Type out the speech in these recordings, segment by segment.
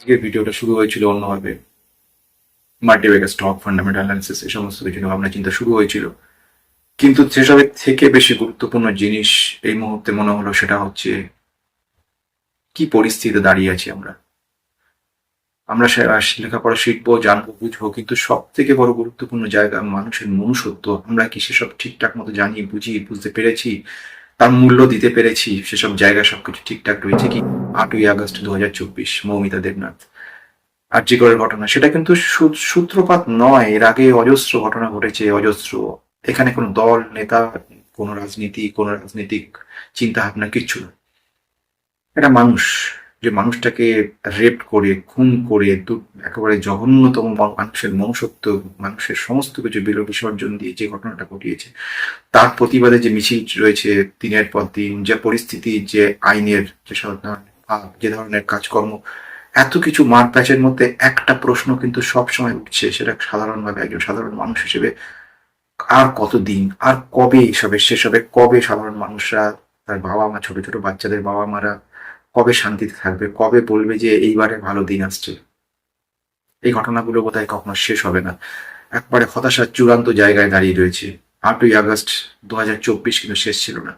আজকের ভিডিওটা শুরু হয়েছিল অন্যভাবে। মাল্টিভেগার স্টক ফান্ডামেন্টাল অ্যানালিসিস এই সমস্ত কিছু ভাবনা চিন্তা শুরু হয়েছিল। কিন্তু সেসবের থেকে বেশি গুরুত্বপূর্ণ জিনিস এই মুহূর্তে মনে হলো সেটা হচ্ছে, কি পরিস্থিতিতে দাঁড়িয়ে আছি আমরা? আমরা লেখাপড়া শিখব, জানব, বুঝব, কিন্তু সব থেকে বড় গুরুত্বপূর্ণ জায়গা মানুষের মনুষ্যত্ব। আমরা কি সেসব ঠিকঠাক মতো জানি, বুঝি, বুঝতে পেরেছি? তার মূল্য দিতে পেরেছি, সেসব জায়গা সবকিছু ঠিকঠাক রয়েছে কি? আটই আগস্ট দু হাজার চব্বিশ, মৌমিতা দেবনাথ। আর্যিকরের ঘটনা, সেটা কিন্তু সূত্রপাত নয়, এর আগে অজস্র ঘটনা ঘটেছে, অজস্র। এখানে কোনো দল, নেতা, কোনো রাজনীতি, কোনো রাজনৈতিক চিন্তা ভাবনা কিচ্ছু না। এটা মানুষ। যে মানুষটাকে রেপ করে, খুন করে একেবারে জঘন্যতম মানুষের মনুষ্যত্ব, মানুষের সমস্ত কিছু বিল বিসর্জন দিয়ে যে ঘটনাটা ঘটিয়েছে, তার প্রতিবাদে যে মিছিল রয়েছে দিনের পর দিন, যে পরিস্থিতি, যে আইনের যে সব ধরনের যে ধরনের কাজকর্ম, এত কিছু মারপ্যাচের মধ্যে একটা প্রশ্ন কিন্তু সব সময় উঠছে, সেটা সাধারণভাবে একজন সাধারণ মানুষ হিসেবে, আর কতদিন, আর কবে এসবে সেসবে কবে সাধারণ মানুষরা, তার বাবা মা ছোট ছোট বাচ্চাদের বাবা মারা কবে শান্তিতে থাকবে, কবে বলবে যে এইবারে ভালো দিন আসছে? এই ঘটনাগুলো বোধহয় কখনো শেষ হবে না। একবারে হতাশার চূড়ান্ত জায়গায় দাঁড়িয়ে রয়েছে। আটই আগস্ট দু হাজার চব্বিশ কিন্তু শেষ ছিল না।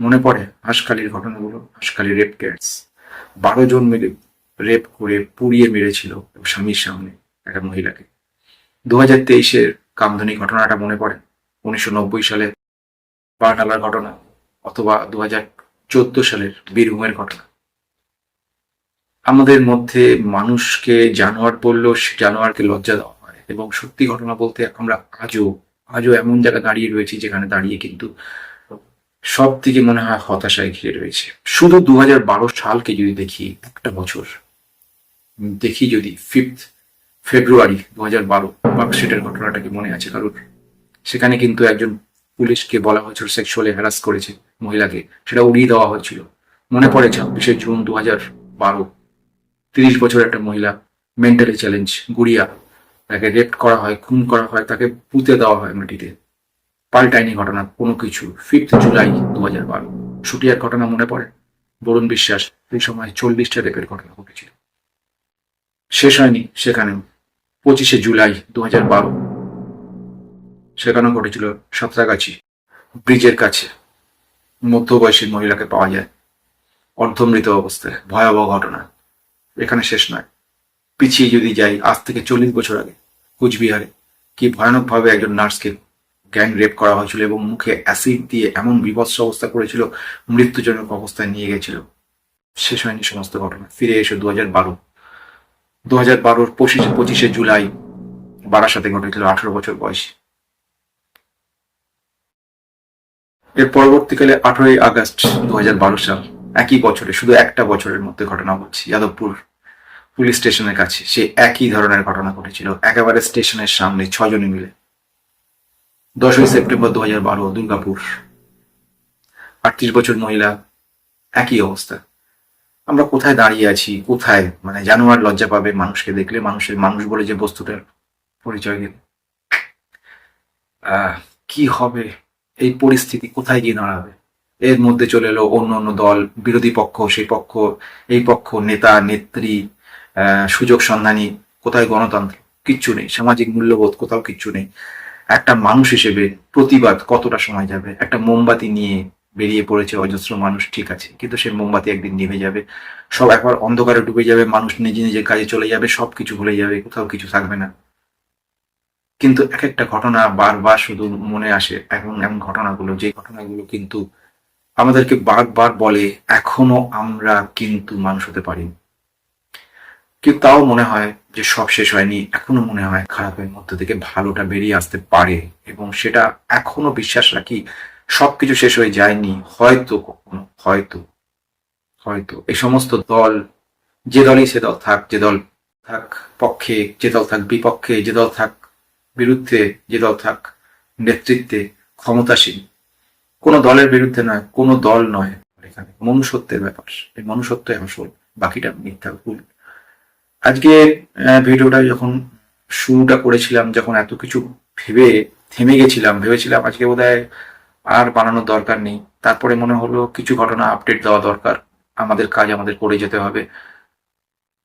মনে পড়ে হাঁসখালির ঘটনাগুলো হাঁসখালি রেপ কেস বারো জন মিলে রেপ করে পুড়িয়ে মেরেছিল স্বামীর সামনে একটা মহিলাকে। দু হাজার তেইশের কামধনী ঘটনাটা মনে পড়ে? উনিশশো নব্বই সালে বার্নালার ঘটনা অথবা দু হাজার চোদ্দ সালের বীরভূমের ঘটনা। আমাদের মধ্যে মানুষকে জানোয়ার বললেও সে জানোয়ারকে লজ্জা দেওয়া হয়। এবং সত্যি ঘটনা বলতে আমরা আজও আজও এমন জায়গায় দাঁড়িয়ে রয়েছি যেখানে দাঁড়িয়ে কিন্তু সব থেকে মনে হয় হতাশায় ঘিরে রয়েছে। শুধু দু সালকে যদি দেখি, একটা বছর দেখি যদি ফিফথ ফেব্রুয়ারি দু হাজার বারো ঘটনাটা কি মনে আছে কারোর? সেখানে কিন্তু একজন পুলিশকে বলা হয়েছিল সেক্সুয়ালি হ্যারাস করেছে মহিলাকে। সেটা উড়িয়ে দেওয়া হয়েছিল। মনে পড়ে ছাব্বিশে জুন দু হাজার বারো। তিরিশ বছর একটা মহিলা মেন্টালি চ্যালেঞ্জ, গুড়িয়া, তাকে রেপ করা হয়, খুন করা হয়, তাকে পুঁতে দেওয়া হয় মাটিতে। পাল্টায়নি ঘটনা, কোনো কিছু। ফিফথ জুলাই দু হাজার বারো। ছুটিয়ার ঘটনা মনে পড়ে? বরুণ বিশ্বাস সেই সময় চল্লিশটা রেপের ঘটনা ঘটেছিল। শেষ হয়নি সেখানেও। পঁচিশে জুলাই দু হাজার বারো। সেখানেও ঘটেছিল সাঁতরাগাছি, ব্রিজের কাছে। মধ্যবয়সী মহিলাকে পাওয়া যায়। অর্ধমৃত অবস্থায়। ভয়াবহ ঘটনা। এখানে শেষ নয়। পিছিয়ে যদি যাই, আজ থেকে চল্লিশ বছর আগে, কুচবিহারে, কি ভয়ানকভাবে একজন নার্সকে গ্যাং রেপ করা হয়েছিল এবং মুখে অ্যাসিড দিয়ে এমন বিভৎস অবস্থা করেছিল, মৃত্যুজনক অবস্থায় নিয়ে গেছিল। শেষ হয়নি সমস্ত ঘটনা। ফিরে এসে দু হাজার বারো। দু হাজার বারোর পঁচিশে পঁচিশে জুলাই বারাসাতে ঘটেছিল আঠারো বছর বয়সী। এর পরবর্তীকালে আঠারোই আগস্ট দু হাজার বারো সাল, একই বছরে, শুধু একটা বছরের মধ্যে ঘটনা বলছি যাদবপুর পুলিশ স্টেশনের কাছে সে একই ধরনের ঘটনা ঘটেছিল। একেবারে স্টেশনের সামনে ছজনে মিলে। দশই সেপ্টেম্বর দু হাজার বারো, দুর্গাপুর। আটত্রিশ বছর মহিলা, একই অবস্থা। আমরা কোথায় দাঁড়িয়ে আছি, কোথায়? মানে জানোয়ার লজ্জা পাবে মানুষকে দেখলে, মানুষের মানুষ বলে যে বস্তুটার পরিচয় দিল কি হবে? এই পরিস্থিতি কোথায় গিয়ে দাঁড়াবে? এর মধ্যে চলে এলো অন্য অন্য দল, বিরোধী পক্ষ, সেই পক্ষ, এই পক্ষ, নেতা, নেত্রী সুযোগ সন্ধানী, কোথায় গণতন্ত্র? কিচ্ছু নেই। সামাজিক মূল্যবোধ, কোথাও কিচ্ছু নেই। একটা মানুষ হিসেবে প্রতিবাদ কতটা সময় যাবে? একটা মোমবাতি নিয়ে বেরিয়ে পড়েছে অজস্র মানুষ, ঠিক আছে। কিন্তু সে মোমবাতি একদিন নিভে যাবে। সব একবার অন্ধকারে ডুবে যাবে, মানুষ নিজে নিজের কাজে চলে যাবে, সবকিছু ভুলে যাবে, কোথাও কিছু থাকবে না। কিন্তু এক একটা ঘটনা বারবার শুধু মনে আসে এখন এমন ঘটনাগুলো। যে ঘটনাগুলো কিন্তু আমাদেরকে বারবার বলে, এখনও আমরা কিন্তু মানুষ হতে পারি কিন্তু তাও মনে হয় যে সব শেষ হয়নি, এখনও মনে হয় খারাপের মধ্যে থেকে ভালোটা বেরিয়ে আসতে পারে। এবং সেটা এখনও বিশ্বাস রাখি সবকিছু শেষ হয়ে যায়নি, হয়তো কখনো, হয়তো হয়তো। এই সমস্ত দল, যে দলই সে দল থাক, যে দল থাক পক্ষে, যে দল থাক বিপক্ষে, যে দল থাক বিরুদ্ধে, যে দল থাক নেতৃত্বে ক্ষমতাসীন, কোনো দলের বিরুদ্ধে নয়, কোনো দল নয় এখানে। মনুষ্যত্বের ব্যাপার, এই মনুষ্যত্বই আসল বাকিটা মিথ্যা ভুল। আজকে ভিডিওটা যখন শুরুটা করেছিলাম, যখন এত কিছু ভেবে, থেমে গেছিলাম, ভেবেছিলাম আজকে বোধহয় আর বানানোর দরকার নেই। তারপরে মনে হলো কিছু ঘটনা আপডেট দেওয়া দরকার। আমাদের কাজ আমাদের করে যেতে হবে।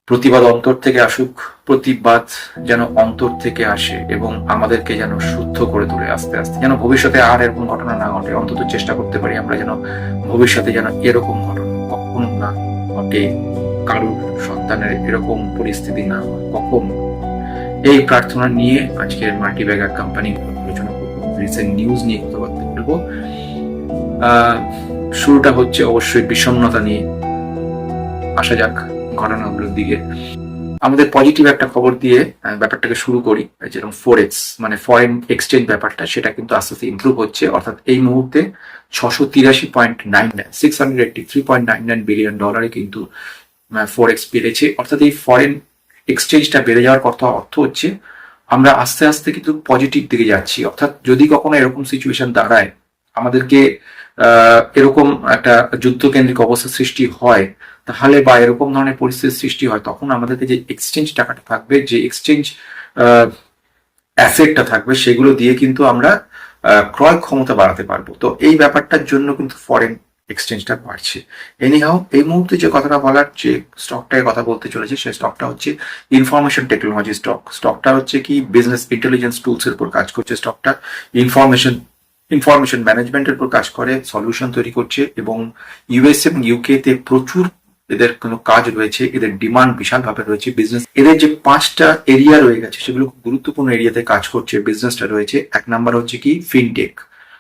প্রতিবাদ অন্তর থেকে আসুক, প্রতিবাদ যেন অন্তর থেকে আসে এবং আমাদেরকে যেন শুদ্ধ করে তোলে আস্তে আস্তে, যেন ভবিষ্যতে আর এরকম ঘটনা না ঘটে। অন্তত চেষ্টা করতে পারি আমরা যেন ভবিষ্যতে যেন এরকম ঘটনা কখনো না ঘটে। কারুর সন্তানের এরকম পরিস্থিতি না হয়। কখন? এই প্রার্থনা নিয়ে আজকের মাল্টিব্যাগার কোম্পানি আলোচনা করব। রিসেন্ট নিউজ নিয়ে কথাবার্তা বলব। শুরুটা হচ্ছে অবশ্যই বিষণ্ণতা নিয়ে। আসা যাক ঘটনাগুলোর দিকে। আমাদের পজিটিভ একটা খবর দিয়ে ব্যাপারটাকে শুরু করি। যেরকম ফোরেক্স মানে ফরেন এক্সচেঞ্জ ব্যাপারটা, সেটা কিন্তু আস্তে আস্তে ইমপ্রুভ হচ্ছে। অর্থাৎ এই মুহূর্তে ছশো তিরাশি point nine nine six hundred eighty three point nine nine billion ডলারে কিন্তু ফোরেক্স বেড়েছে, অর্থাৎ এই ফরেন এক্সচেঞ্জটা বেড়ে যাওয়ার কথা অর্থ হচ্ছে, আমরা আস্তে আস্তে কিন্তু পজিটিভ দিকে যাচ্ছি। অর্থাৎ যদি কখনো এরকম সিচুয়েশন দাঁড়ায়, আমাদেরকে এরকম একটা যুদ্ধকেন্দ্রিক অবস্থা সৃষ্টি হয়, তাহলে বা এরকম ধরনের পরিস্থিতির সৃষ্টি হয়, তখন আমাদেরকে যে এক্সচেঞ্জ টাকাটা থাকবে, যে এক্সচেঞ্জ অ্যাসেটটা থাকবে, সেগুলো দিয়ে কিন্তু আমরা ক্রয় ক্ষমতা বাড়াতে পারব। তো এই ব্যাপারটার জন্য কিন্তু ফরেন এক্সচেঞ্জটা বাড়ছে। এনিহাও এই মুহূর্তে যে কথাটা বলার, যে স্টকটায় কথা বলতে চলেছে, সেই স্টকটা হচ্ছে ইনফরমেশন টেকনোলজি স্টক স্টকটা হচ্ছে কি বিজনেস ইন্টেলিজেন্স টুলস এর উপর কাজ করছে স্টকটা ইনফরমেশন ইনফরমেশন ম্যানেজমেন্টের উপর কাজ করে সলিউশন তৈরি করছে এবং ইউএস এবং ইউকে তে প্রচুর এদের কোনো কাজ রয়েছে, এদের ডিমান্ড বিশালভাবে রয়েছে। বিজনেস এদের যে পাঁচটা এরিয়া রয়ে গেছে, সেগুলো খুব গুরুত্বপূর্ণ এরিয়াতে কাজ করছে বিজনেসটা রয়েছে। এক নাম্বার হচ্ছে কি ফিনটেক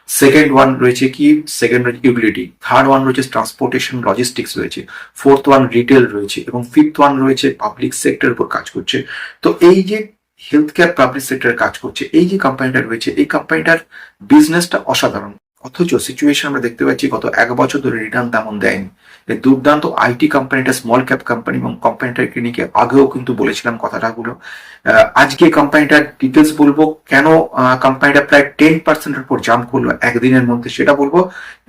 সেকেন্ড ওয়ান রয়েছে কি? সেকেন্ড রয়েছে ইউটিলিটি থার্ড ওয়ান রয়েছে ট্রান্সপোর্টেশন লজিস্টিক্স রয়েছে। ফোর্থ ওয়ান রিটেল রয়েছে এবং ফিফথ ওয়ান রয়েছে পাবলিক সেক্টর উপর কাজ করছে। তো এই যে হেলথ কেয়ার পাবলিক সেক্টর কাজ করছে, এই যে কোম্পানিটা রয়েছে, এই কোম্পানিটার বিজনেসটা অসাধারণ। অথচ সিচুয়েশন আমরা দেখতে পাচ্ছি গত এক বছর ধরে রিটার্ন তেমন দেয়নি। দুর্দান্ত আইটি কোম্পানিটা স্মল ক্যাপ কোম্পানি এবং কোম্পানিটাকে নিয়ে আগেও কিন্তু বলেছিলাম কথাটাগুলো আজকে কোম্পানিটার ডিটেলস বলব, কেন কোম্পানিটা প্রায় টেন পার্সেন্টের উপর জাম্প করল একদিনের মধ্যে সেটা বলব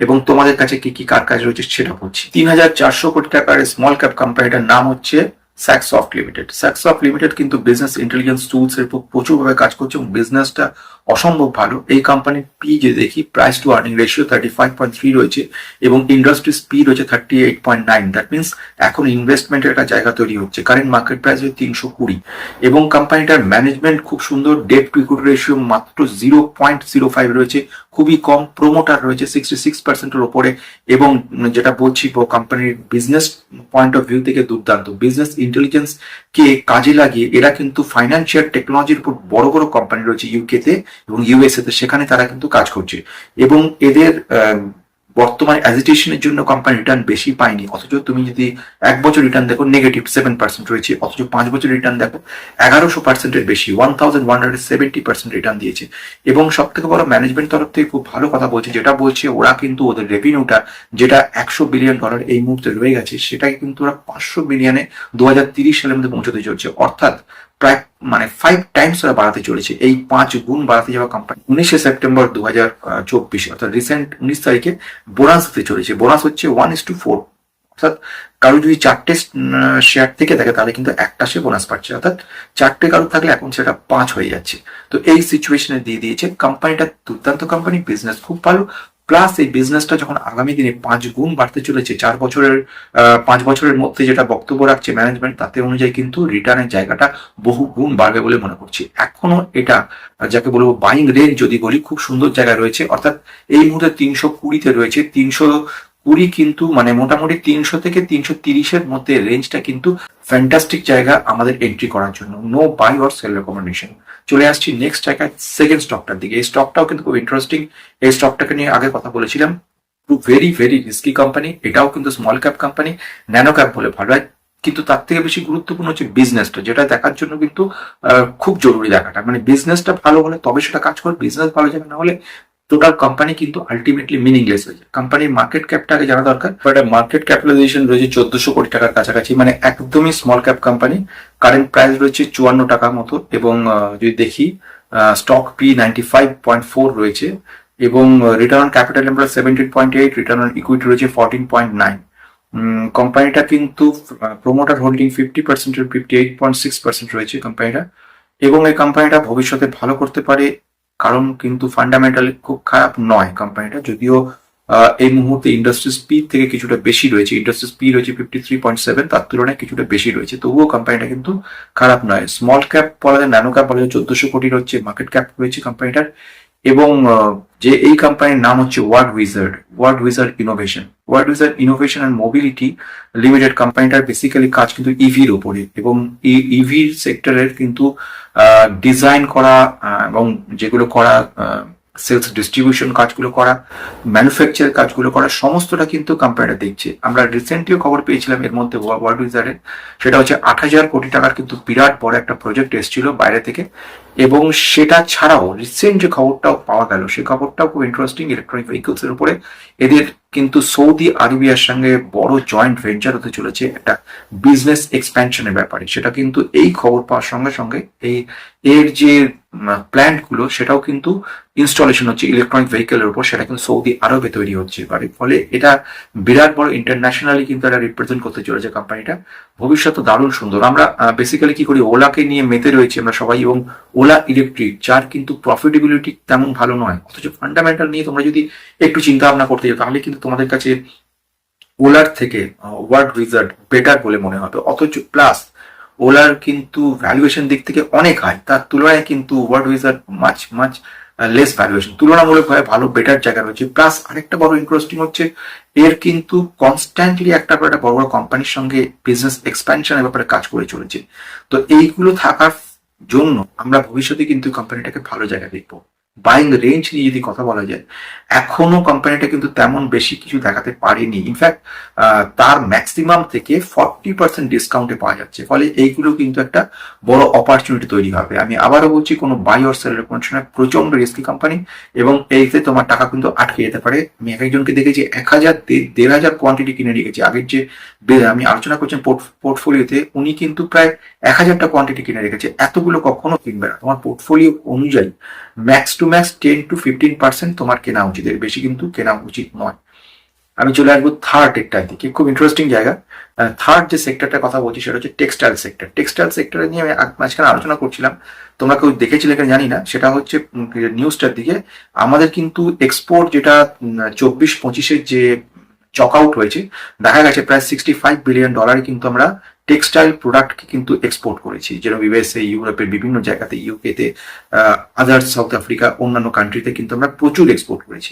এবং তোমাদের কাছে কি কি, কার কাজ রয়েছে সেটা বলছি। তিন হাজার চারশো কোটি টাকার স্মল ক্যাপ কোম্পানিটার নাম হচ্ছে স্যাকসফট লিমিটেড স্যাকসফট লিমিটেড কিন্তু বিজনেস ইন্টেলিজেন্স টুলস এর উপর প্রচুরভাবে কাজ করছে এবং বিজনেসটা অসম্ভব ভালো। এই কোম্পানির পি যে দেখি price to earning ratio thirty five point three রয়েছে এবং ইন্ডাস্ট্রি স্পিড রয়েছে thirty eight point nine that means এখন ইনভেস্টমেন্টের একটা জায়গা তৈরি হচ্ছে। কারেন্ট মার্কেট প্রাইস হচ্ছে তিনশো কুড়ি। এবং কোম্পানিটার ম্যানেজমেন্ট খুব সুন্দর ডেট টু ইকুইটি রেশিও মাত্র জিরো পয়েন্ট জিরো ফাইভ রয়েছে। খুবই কম প্রোমোটার রয়েছে সিক্সটি সিক্স পার্সেন্টের ওপরে। এবং যেটা বলছি কোম্পানির বিজনেস পয়েন্ট অফ ভিউ থেকে দুর্দান্ত। বিজনেস ইন্টেলিজেন্স কে কাজে লাগিয়ে, এরা কিন্তু ফাইন্যান্সিয়াল টেকনোলজির উপর বড় বড় কোম্পানি রয়েছে ইউকে তে। এবং ইউএসএ তে সেখানে তারা কিন্তু কাজ করছে। এবং এদের বর্তমান অ্যাজিটেশনের জন্য কোম্পানি রিটার্ন বেশি পায়নি। অথচ তুমি যদি এক বছর রিটার্ন দেখো নেগেটিভ সেভেন পার্সেন্ট রয়েছে। অথচ পাঁচ বছর রিটার্ন দেখো, এগারোশো পার্সেন্টের বেশি one thousand one hundred seventy percent return দিয়েছে। এবং সব থেকে বড় ম্যানেজমেন্ট তরফ থেকে খুব ভালো কথা বলছে, যেটা বলছে ওরা কিন্তু ওদের রেভিনিউটা যেটা একশো বিলিয়ন ডলার এই মুহূর্তে রয়ে গেছে, সেটাকে কিন্তু ওরা পাঁচশো বিলিয়নে দু হাজার তিরিশ সালের মধ্যে পৌঁছতে চলছে। অর্থাৎ প্রায় মানে ফাইভ টাইমস ওরা বাড়াতে চলেছে। এই পাঁচ গুণ বাড়াতে যাওয়া কোম্পানি উনিশে সেপ্টেম্বর দু হাজার চব্বিশে, অর্থাৎ রিসেন্ট উনিশ তারিখে বোনাস হতে চলেছে। বোনাস হচ্ছে ওয়ান ইস টু ফোর অর্থাৎ কারও যদি চারটে শেয়ার থেকে থাকে, তাহলে কিন্তু একটা সে বোনাস পাচ্ছে। অর্থাৎ চারটে কারও থাকলে এখন সেটা পাঁচ হয়ে যাচ্ছে। তো এই সিচুয়েশনে দিয়ে দিয়েছে। কোম্পানিটা দুর্দান্ত কোম্পানি বিজনেস খুব ভালো। প্লাস এই বিজনেসটা যখন আগামী দিনে পাঁচ গুণ বাড়তে চলেছে, চার বছরের পাঁচ বছরের মধ্যে যেটা বক্তব্য রাখছে ম্যানেজমেন্ট তাতে অনুযায়ী কিন্তু রিটার্নের জায়গাটা বহু গুণ বাড়বে বলে মনে করছি। এখনও এটা, যাকে বলব বাইং রেঞ্জ যদি বলি, খুব সুন্দর জায়গায় রয়েছে। অর্থাৎ এই মুহূর্তে তিনশো কুড়িতে রয়েছে। তিনশো কুড়ি কিন্তু মানে মোটামুটি তিনশো থেকে তিনশো তিরিশের মধ্যে রেঞ্জটা কিন্তু ফ্যান্টাস্টিক জায়গা আমাদের এন্ট্রি করার জন্য। No buy or sell recommendation চলে আসছি নেক্সট জায়গায় সেকেন্ড স্টকটার দিকে। এই স্টকটাও কিন্তু খুব ইন্টারেস্টিং এই স্টকটাকে নিয়ে আগে কথা বলেছিলাম। ভেরি ভেরি রিস্কি কোম্পানি এটাও কিন্তু small cap company nano cap বলে ভালো। হয় কিন্তু তার থেকে বেশি গুরুত্বপূর্ণ হচ্ছে বিজনেসটা যেটা দেখার জন্য কিন্তু খুব জরুরি দেখাটা। মানে বিজনেসটা ভালো হলে তবে সেটা কাজ করে বিজনেস ভালো যাবে না হলে টোটাল কোম্পানি কিন্তু আলটিমেটলি মিনিংলেস হয়ে যায়। কোম্পানির মার্কেট ক্যাপটাকে জানা দরকার বাট মার্কেট ক্যাপিটালাইজেশন রয়েছে চোদ্দশো কোটি টাকার কাছাকাছি মানে একদমই small cap company current price রয়েছে চুয়ান্ন টাকা মতো, এবং যদি দেখি stock P ninety five point four রয়েছে, এবং return on capital employ seventeen point eight return on equity রয়েছে ফোরটিন পয়েন্ট নাইন কোম্পানিটা কিন্তু প্রোমোটার হোল্ডিং ফিফটি পার্সেন্টের fifty eight point six percent রয়েছে কোম্পানিটা এবং এই কোম্পানিটা ভবিষ্যতে ভালো করতে পারে কারণ কিন্তু ফান্ডামেন্টালি খুব খারাপ নয় কোম্পানিটা যদিও এই মুহূর্তে ইন্ডাস্ট্রি স্পিড থেকে কিছুটা বেশি রয়েছে। ইন্ডাস্ট্রি স্পিড রয়েছে ফিফটি থ্রি পয়েন্ট সেভেন তার তুলনায় কিছুটা বেশি রয়েছে। তবুও কোম্পানিটা কিন্তু খারাপ নয়। স্মল ক্যাপ বলা যায় ন্যানো ক্যাপ বলা যায়, চোদ্দশো কোটি রয়েছে মার্কেট ক্যাপ রয়েছে কোম্পানিটার এবং যে এই কোম্পানির নাম হচ্ছে Wardwizard Wardwizard innovation Wardwizard innovation and mobility limited কোম্পানিটার basically কাজ কিন্তু ইভির ওপরে এবং এই ইভি সেক্টরের কিন্তু ডিজাইন করা এবং যেগুলো করা সেলস ডিস্ট্রিবিউশন কাজগুলো করা ম্যানুফ্যাকচার কাজগুলো করা, সমস্তটা কিন্তু কোম্পানিটা দেখছে। আমরা রিসেন্টলিও খবর পেয়েছিলাম এর মধ্যে ওয়ার্ল্ড উইজারের সেটা হচ্ছে আট হাজার কোটি টাকার কিন্তু বিরাট বড় একটা প্রজেক্ট এসেছিল বাইরে থেকে, এবং সেটা ছাড়াও রিসেন্ট যে খবরটাও পাওয়া গেল, সেই খবরটাও খুব ইন্টারেস্টিং ইলেকট্রনিক ভেহিকলস এর উপরে। এদের কিন্তু সৌদি আরবিয়ার সঙ্গে বড় জয়েন্ট ভেঞ্চার হতে চলেছে একটা বিজনেস এক্সপ্যানশনের ব্যাপারে। সেটা কিন্তু এই খবর পাওয়ার সঙ্গে সঙ্গে এই এর যে প্ল্যান্টগুলো, সেটাও কিন্তু ইনস্টলেশন হচ্ছে ইলেকট্রনিক ভেহিকেলের উপর। সেটা কিন্তু সৌদি আরবে তৈরি হচ্ছে এবারে। ফলে এটা বিরাট বড় ইন্টারন্যাশনালি কিন্তু এটা রিপ্রেজেন্ট করতে চলেছে কোম্পানিটা ভবিষ্যৎ দারুণ সুন্দর। আমরা বেসিক্যালি কি করি? ওলাকে নিয়ে মেতে রয়েছি আমরা সবাই এবং ওলা ইলেকট্রিক যার কিন্তু প্রফিটেবিলিটি তেমন ভালো নয়। অথচ ফান্ডামেন্টাল নিয়ে তোমরা যদি একটু চিন্তা ভাবনা করতে যাও, তাহলে কিন্তু তোমাদের কাছে ওলার থেকে ওয়ার্ড রিজার্ট বেটার বলে মনে হবে। অথচ প্লাস ওলার কিন্তু ভ্যালুয়েশন দিক থেকে অনেক হাই তার তুলনায় কিন্তু Wardwizard much much less valuation তুলনামূলকভাবে ভালো বেটার জায়গা রয়েছে। প্লাস আরেকটা বড় ইন্টারেস্টিং হচ্ছে, এর কিন্তু কনস্ট্যান্টলি একটা একটা বড় বড় কোম্পানির সঙ্গে বিজনেস এক্সপ্যানশনের ব্যাপারে কাজ করে চলেছে। তো এইগুলো থাকার জন্য আমরা ভবিষ্যতে কিন্তু কোম্পানিটাকে ভালো জায়গায় দেখব। বাইং রেঞ্জ নিয়ে যদি কথা বলা যায়, এখনও কোম্পানিটা কিন্তু তেমন বেশি কিছু দেখাতে পারেনি। ইনফ্যাক্ট তার ম্যাক্সিমাম থেকে ফর্টি পার্সেন্ট ডিসকাউন্টে পাওয়া যাচ্ছে। ফলে এইগুলো কিন্তু একটা বড় অপরচুনিটি তৈরি হবে। আমি আবারও বলছি, কোনো বাই অর সেলের কোনো প্রচণ্ড রিস্কি কোম্পানি এবং এইতে তোমার টাকা কিন্তু আটকে যেতে পারে। আমি এক একজনকে দেখেছি, এক হাজার দেড় হাজার কোয়ান্টিটি কিনে রেখেছি। আগের যে আমি আলোচনা করছেন পোর্টফোলিওতে উনি কিন্তু প্রায় এক হাজারটা কোয়ান্টিটি কিনে রেখেছে। এতগুলো কখনো কিনবে না। তোমার পোর্টফোলিও অনুযায়ী max to max ten to fifteen percent তোমার কেনা উচিত এর বেশি কিন্তু কেনা উচিত নয়। আমি চলে আসব থার্ড একটার দিকে, খুব ইন্টারেস্টিং জায়গা। থার্ড যে সেক্টরটার কথা বলছি সেটা হচ্ছে টেক্সটাইল সেক্টর টেক্সটাইল সেক্টরে নিয়ে আমি মাঝখানে আলোচনা করছিলাম। তোমরা কেউ দেখেছিলে কিনা জানি না, সেটা হচ্ছে নিউজটার দিকে। আমাদের কিন্তু এক্সপোর্ট যেটা চব্বিশ পঁচিশের যে চক আউট হয়েছে, দেখা গেছে প্রায় সিক্সটি ফাইভ বিলিয়ন ডলারে কিন্তু আমরা টেক্সটাইল প্রোডাক্টকে কিন্তু এক্সপোর্ট করেছি। যেরকম ইউএসএ ইউরোপের বিভিন্ন জায়গাতে ইউকেতে আদার সাউথ আফ্রিকা অন্যান্য কান্ট্রিতে কিন্তু আমরা প্রচুর এক্সপোর্ট করেছি।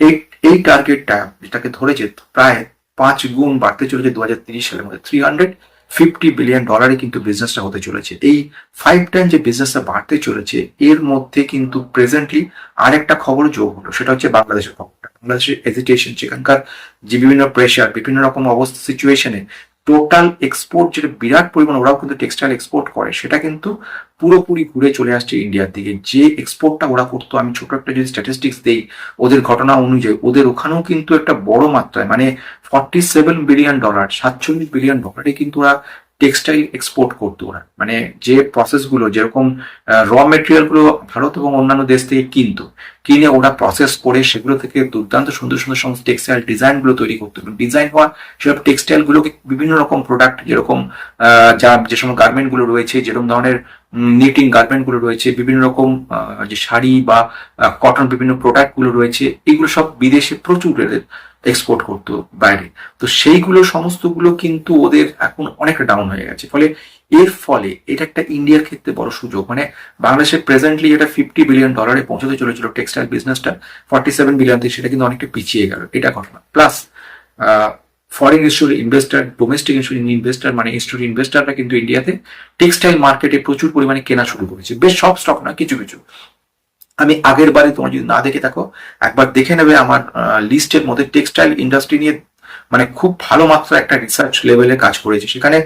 এই এই টার্গেটটা যেটাকে ধরেছে, প্রায় পাঁচ গুণ বাড়তে চলেছে দু হাজার তিরিশ সালের মধ্যে। থ্রি হান্ড্রেড ফিফটি বিলিয়ন ডলারে কিন্তু বিজনেসটা হতে চলেছে। এই ফাইভ টাইম যে বিজনেসটা বাড়তে চলেছে, এর মধ্যে কিন্তু প্রেজেন্টলি আরেকটা খবর যোগ হলো, সেটা হচ্ছে বাংলাদেশের খবরটা। বাংলাদেশের এজিটেশন সেখানকার যে বিভিন্ন প্রেশার বিভিন্ন রকম অবস্থা সিচুয়েশনে টোটাল এক্সপোর্ট যেটা বিরাট পরিমাণ, ওরাও কিন্তু টেক্সটাইল এক্সপোর্ট করে, সেটা কিন্তু পুরোপুরি ঘুরে চলে আসছে ইন্ডিয়ার দিকে। যে এক্সপোর্টটা ওরা করতো, আমি ছোট একটা যদি স্ট্যাটিস্টিক্স দেই, ওদের ঘটনা অনুযায়ী, ওদের ওখানেও কিন্তু একটা বড় মাত্রায় মানে ফর্টি সেভেন বিলিয়ন ডলার সাতচল্লিশ বিলিয়ন ডলারে কিন্তু ওরা টেক্সটাইল এক্সপোর্ট করতো ওরা। মানে যে প্রসেসগুলো যেরকম র মেটেরিয়ালগুলো ভারত এবং অন্যান্য দেশ থেকে কিনতো, কিনে ওরা প্রসেস করে সেগুলো থেকে দুর্দান্ত সুন্দর সুন্দর সমস্ত টেক্সটাইল ডিজাইনগুলো তৈরি করতো। ডিজাইন হওয়া সেসব টেক্সটাইল গুলোকে বিভিন্ন রকম প্রোডাক্ট যেরকম যা যেসব গার্মেন্টগুলো গার্মেন্টগুলো রয়েছে, যেরকম ধরনের নিটিং গার্মেন্টগুলো রয়েছে, বিভিন্ন রকম যে শাড়ি বা কটন বিভিন্ন প্রোডাক্টগুলো রয়েছে, এগুলো সব বিদেশে প্রচুর এক্সপোর্ট করতো বাইরে। তো সেইগুলো সমস্তগুলো কিন্তু ওদের এখন অনেকটা ডাউন হয়ে গেছে। ফলে এর ফলে এটা একটা ইন্ডিয়ার ক্ষেত্রে বড় সুযোগ। মানে বাংলাদেশের প্রেজেন্টলি যেটা ফিফটি বিলিয়ন ডলারে পৌঁছতে চলেছিল টেক্সটাইল বিজনেসটা ফর্টি সেভেন বিলিয়ন সেটা কিন্তু অনেকটা পিছিয়ে গেল। এটা ঘটনা। Plus foreign institute investor domestic institute investor মানে ইনস্টিটিউট ইনভেস্টাররা কিন্তু ইন্ডিয়াতে টেক্সটাইল মার্কেটে প্রচুর পরিমাণে কেনা শুরু করেছে। বেশ সব স্টক না, কিছু কিছু। আমি আগের বারে তোমার যদি না দেখে থাকো, একবার দেখে নেবে আমার লিস্টের মধ্যে টেক্সটাইল ইন্ডাস্ট্রি নিয়ে মানে খুব ভালো মাত্র একটা রিসার্চ লেভেলে কাজ করেছে। সেখানে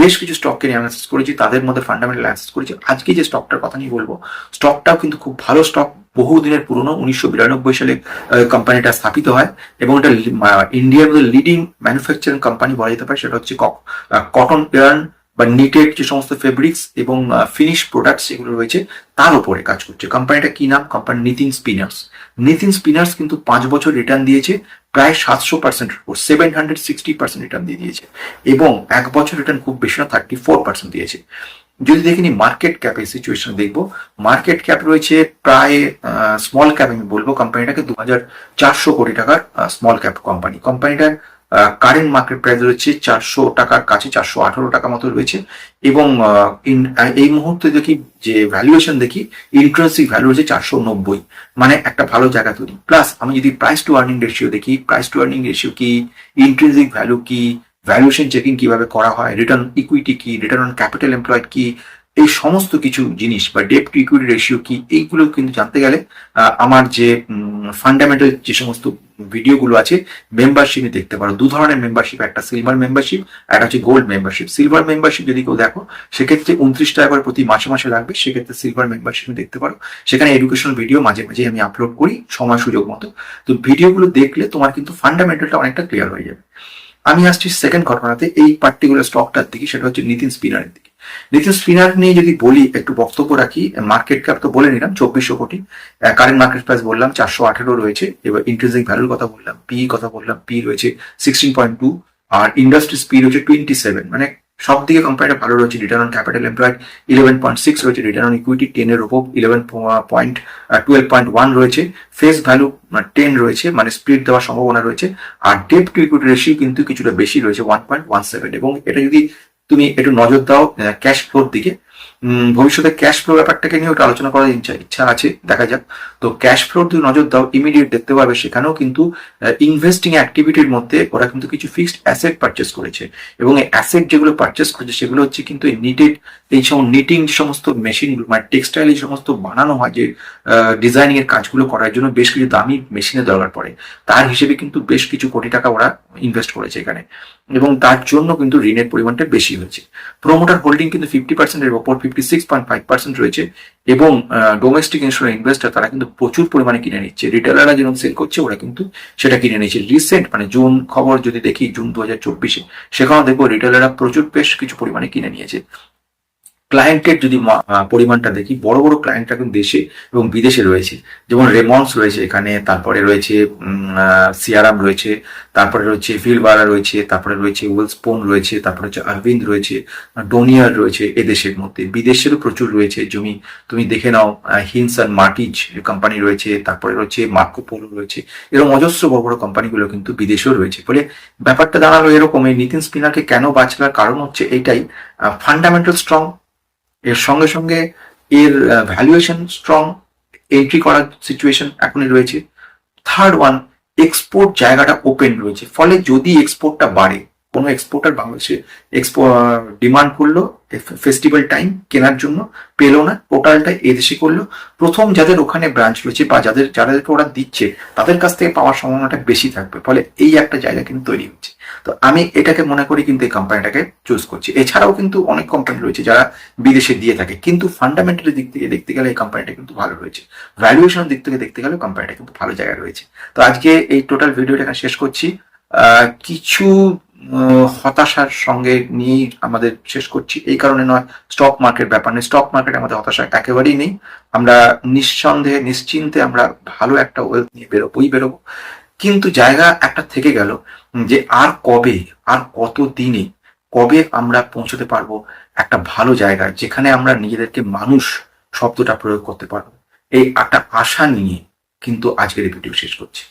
বেশ কিছু স্টককে নিয়ে অ্যানালিসিস করেছি, তাদের মধ্যে ফান্ডামেন্টাল অ্যানালাইসিস করেছি। আজকে যে স্টকটার কথা নিয়ে বলব স্টকটাও কিন্তু খুব ভালো স্টক বহুদিনের পুরনো, উনিশশো বিরানব্বই সালে কোম্পানিটা স্থাপিত হয় এবং এটা ইন্ডিয়ার মধ্যে লিডিং ম্যানুফ্যাকচারিং কোম্পানি বলা যেতে পারে, সেটা হচ্ছে কটন ইয়ার্ন বা নিটের যে সমস্ত ফেব্রিক্স এবং ফিনিশ প্রোডাক্টস এগুলো রয়েছে, তার উপরে কাজ করছে। কোম্পানিটা কি নাম? Company Nitin spinners Nitin spinners কিন্তু পাঁচ বছর রিটার্ন দিয়েছে, প্রায় সাতশো পার্সেন্টের উপর seven hundred sixty percent return দিয়ে দিয়েছে। এবং এক বছর রিটার্ন খুব বেশি না থার্টি ফোর পার্সেন্ট দিয়েছে। যদি দেখিনি মার্কেট ক্যাপের সিচুয়েশন দেখব মার্কেট ক্যাপ রয়েছে প্রায় স্মল ক্যাপ আমি বলব। কোম্পানিটাকে দু হাজার চারশো কোটি টাকার স্মল ক্যাপ কোম্পানি কোম্পানিটার কারেন্ট মার্কেট প্রাইস রয়েছে চারশো টাকার কাছে, চারশো আঠারো টাকা মতো রয়েছে। এবং এই মুহূর্তে দেখি যে ভ্যালুয়েশন দেখি ইন্টারেন্সিক ভ্যালু হচ্ছে চারশো নব্বই। মানে একটা ভালো জায়গা তৈরি। প্লাস আমি যদি প্রাইস টু আর্নিং রেশিও দেখি প্রাইস টু আর্নিং রেশিও কি ইন্ট্রেন্সিক ভ্যালু কি ভ্যালুয়েশন চেকিং কীভাবে করা হয় রিটার্ন ইকুইটি কি রিটার্ন অন ক্যাপিটাল এমপ্লয়েড কি এই সমস্ত কিছু জিনিস বা ডেপ টু ইকুইটি রেশিও কি, এইগুলো কিন্তু জানতে গেলে আমার যে ফান্ডামেন্টাল যে সমস্ত ভিডিওগুলো আছে মেম্বারশিপে দেখতে পারো। দু ধরনের মেম্বারশিপ একটা সিলভার মেম্বারশিপ একটা হচ্ছে গোল্ড মেম্বারশিপ সিলভার মেম্বারশিপ যদি কেউ দেখো, সেক্ষেত্রে উনত্রিশ টাকা করে প্রতি মাসে মাসে লাগবে, সেক্ষেত্রে সিলভার মেম্বারশিপ দেখতে পারো। সেখানে এডুকেশনাল ভিডিও মাঝে মাঝে আমি আপলোড করি, সময় সুযোগ মতো। তো ভিডিওগুলো দেখলে তোমার কিন্তু ফান্ডামেন্টালটা অনেকটা ক্লিয়ার হয়ে যাবে। আমি আসছি সেকেন্ড ঘটনাতে, এই পার্টিকুলার স্টকটার দিকে, সেটা হচ্ছে নিতিন স্পিনারের দিকে। নিতিন স্পিনার নিয়ে যদি বলি, একটু বক্তব্য রাখি মার্কেট ক্যাপ তো বলে নিলাম, চব্বিশশো কোটি। কারেন্ট মার্কেট প্রাইস বললাম, চারশো আঠেরো রয়েছে। এবার ইন্টারেস্টিং ভ্যালুর কথা বললাম পি কথা বললাম পি রয়েছে সিক্সটিন পয়েন্ট টু আর ইন্ডাস্ট্রি স্পি রয়েছে টোয়েন্টি সেভেন মানে সব দিকে কোম্পানিটা ভালো রয়েছে return on capital employed eleven point six রয়েছে রিটার্ন অন ইকুইটি টেনের ওপর eleven point twelve point one রয়েছে। ফেস ভ্যালু টেন রয়েছে মানে স্প্লিট দেওয়ার সম্ভাবনা রয়েছে। আর ডেপ টু ইকুইটি রেশিও কিন্তু কিছুটা বেশি রয়েছে ওয়ান পয়েন্ট ওয়ান সেভেন এবং এটা যদি তুমি একটু নজর দাও ক্যাশ ফ্লোর দিকে। ভবিষ্যতে ক্যাশ ফ্লো ব্যাপারটাকে নিয়ে একটু আলোচনা করার ইচ্ছা আছে, দেখা যাক। তো ক্যাশ ফ্লোর যদি নজর দাও ইমিডিয়েট দেখতে পাবে সেখানেও কিন্তু ইনভেস্টিং অ্যাক্টিভিটির মধ্যে ওরা কিন্তু কিছু ফিক্সড অ্যাসেট পারচেস করেছে। এবং এই অ্যাসেট যেগুলো পারচেস করেছে, সেগুলো হচ্ছে কিন্তু এই নিটেড এই সমস্ত নিটিং সমস্ত মেশিন মানে টেক্সটাইল এই সমস্ত বানানো হয়, যে ডিজাইনিং এর কাজগুলো করার জন্য বেশ কিছু দামি মেশিনের দরকার পড়ে। তার হিসেবে কিন্তু বেশ কিছু কোটি টাকা ওরা ইনভেস্ট করেছে এখানে। এবং তার জন্য কিন্তু ঋণের পরিমাণটা বেশি হয়েছে। প্রোমোটার হোল্ডিং কিন্তু ফিফটি পার্সেন্টের ওপর fifty six point five percent রয়েছে এবং ডোমেস্টিক ইন্স্যুরেন্স ইনভেস্টার তারা কিন্তু প্রচুর পরিমাণে কিনে নিচ্ছে। রিটেলাররা যেরকম সেল করছে, ওরা কিন্তু সেটা কিনে নিচ্ছে। রিসেন্ট মানে জুন খবর যদি দেখি জুন দু হাজার চব্বিশে সেখানে দেখব রিটেলাররা প্রচুর বেশ কিছু পরিমাণে কিনে নিয়েছে। ক্লায়েন্টের যদি পরিমাণটা দেখি, বড় বড় ক্লায়েন্টরা কিন্তু দেশে এবং বিদেশে রয়েছে। যেমন রেমন্স রয়েছে এখানে, তারপরে রয়েছে সিয়ারাম রয়েছে, তারপরে রয়েছে ফিলবারা রয়েছে, তারপরে রয়েছে ওয়েলস্পোন রয়েছে, তারপরে হচ্ছে অরবিন্দ রয়েছে ডোনিয়ার রয়েছে এদেশের মধ্যে। বিদেশেরও প্রচুর রয়েছে। জমি, তুমি দেখে নাও হিনসান মার্টিজ কোম্পানি রয়েছে, তারপরে রয়েছে মার্কো পোলো রয়েছে। এরকম অজস্র বড় বড় কোম্পানিগুলো কিন্তু বিদেশেও রয়েছে। ফলে ব্যাপারটা দাঁড়াল এরকম এই নিতিন স্পিনারকে কেন বাঁচলার কারণ হচ্ছে এইটাই ফান্ডামেন্টাল স্ট্রং এর সঙ্গে সঙ্গে এর ভ্যালুয়েশন স্ট্রং এন্ট্রি করার সিচুয়েশন এখনই রয়েছে। থার্ড ওয়ান এক্সপোর্ট জায়গাটা ওপেন রয়েছে। ফলে যদি এক্সপোর্টটা বাড়ে কোনো এক্সপোর্টার বাংলাদেশে এক্সপো ডিমান্ড করল ফেস্টিভ্যাল টাইম কেনার জন্য, পেল না টোটালটা এদেশে করল। প্রথম যাদের ওখানে ব্রাঞ্চ রয়েছে বা যাদের, যাদেরকে ওরা দিচ্ছে, তাদের কাছ থেকে পাওয়ার সম্ভাবনাটা বেশি থাকবে। ফলে এই একটা জায়গা কিন্তু তৈরি হচ্ছে। তো আমি এটাকে মনে করি কিন্তু এই কোম্পানিটাকে চুজ করছি। এছাড়াও কিন্তু অনেক কোম্পানি রয়েছে যারা বিদেশে দিয়ে থাকে। কিন্তু ফান্ডামেন্টাল দিক থেকে দেখতে গেলে এই কোম্পানিটা কিন্তু ভালো রয়েছে। ভ্যালুয়েশনের দিক থেকে দেখতে গেলে কোম্পানিটা কিন্তু ভালো জায়গায় রয়েছে। তো আজকে এই টোটাল ভিডিওটা শেষ করছি। কিছু হতাশার সঙ্গে নিয়েই আমাদের শেষ করছি। এই কারণে নয় স্টক মার্কেট ব্যাপার নেই। স্টক মার্কেটে আমাদের হতাশা একেবারেই নেই। আমরা নিঃসন্দেহে, নিশ্চিন্তে আমরা ভালো একটা ওয়েলথ নিয়ে বেরোবোই বেরোবো। কিন্তু জায়গা একটা থেকে গেল যে আর কবে, আর কত দিনে, কবে আমরা পৌঁছতে পারব একটা ভালো জায়গায় যেখানে আমরা নিজেদেরকে মানুষ শব্দটা প্রয়োগ করতে পারব। এই একটা আশা নিয়ে কিন্তু আজকের এই ভিডিও শেষ করছি।